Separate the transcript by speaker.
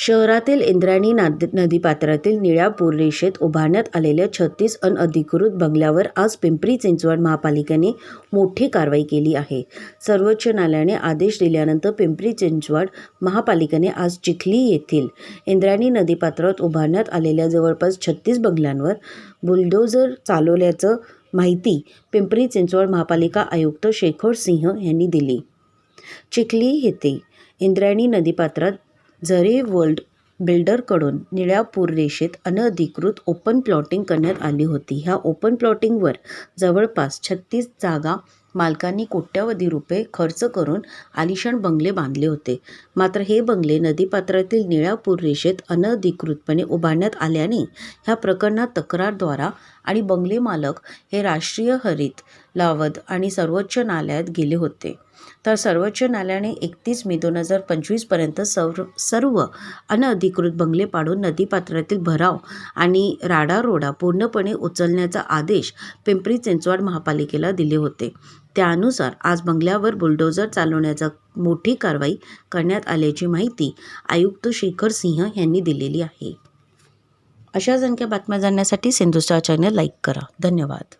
Speaker 1: शहरातील इंद्रायणी नाद नदीपात्रातील निळ्या पूररेषेत उभारण्यात आलेल्या छत्तीस अनधिकृत बंगल्यावर आज पिंपरी चिंचवड महापालिकेने मोठी कारवाई केली आहे. सर्वोच्च न्यायालयाने आदेश दिल्यानंतर पिंपरी चिंचवड महापालिकेने आज चिखली येथील इंद्रायणी नदीपात्रात उभारण्यात आलेल्या जवळपास छत्तीस बंगल्यांवर बुलडोझर चालवल्याचं माहिती पिंपरी चिंचवड महापालिका आयुक्त शेखर सिंह यांनी दिली. चिखली येथे इंद्रायणी नदीपात्रात झरे वर्ल्ड बिल्डरकडून निळ्या पूररेषेत अनधिकृत ओपन प्लॉटिंग करण्यात आली होती ह्या ओपन प्लॉटिंगवर जवळपास छत्तीस जागा मालकांनी कोट्यवधी रुपये खर्च करून आलिशान बंगले बांधले होते. मात्र हे बंगले नदीपात्रातील निळ्या पूररेषेत अनधिकृतपणे उभारण्यात आल्याने ह्या प्रकरणात तक्रारद्वारा आणि बंगले मालक हे राष्ट्रीय हरित लावद आणि सर्वोच्च न्यायालयात गेले होते. तर सर्वोच्च न्यायालयाने एकतीस मे दोन हजार पंचवीसपर्यंत सर्व सर्व अनधिकृत बंगले पाडून नदीपात्रातील भराव आणि राडारोडा पूर्णपणे उचलण्याचा आदेश पिंपरी चिंचवड महापालिकेला दिले होते. त्यानुसार आज बंगल्यावर बुलडोझर चालवण्याचा मोठी कारवाई करण्यात आल्याची माहिती आयुक्त शेखर सिंह यांनी दिलेली आहे. अशाच आणखी बातम्या जाणण्यासाठी सिंधुस्टार चॅनल लाईक करा. धन्यवाद.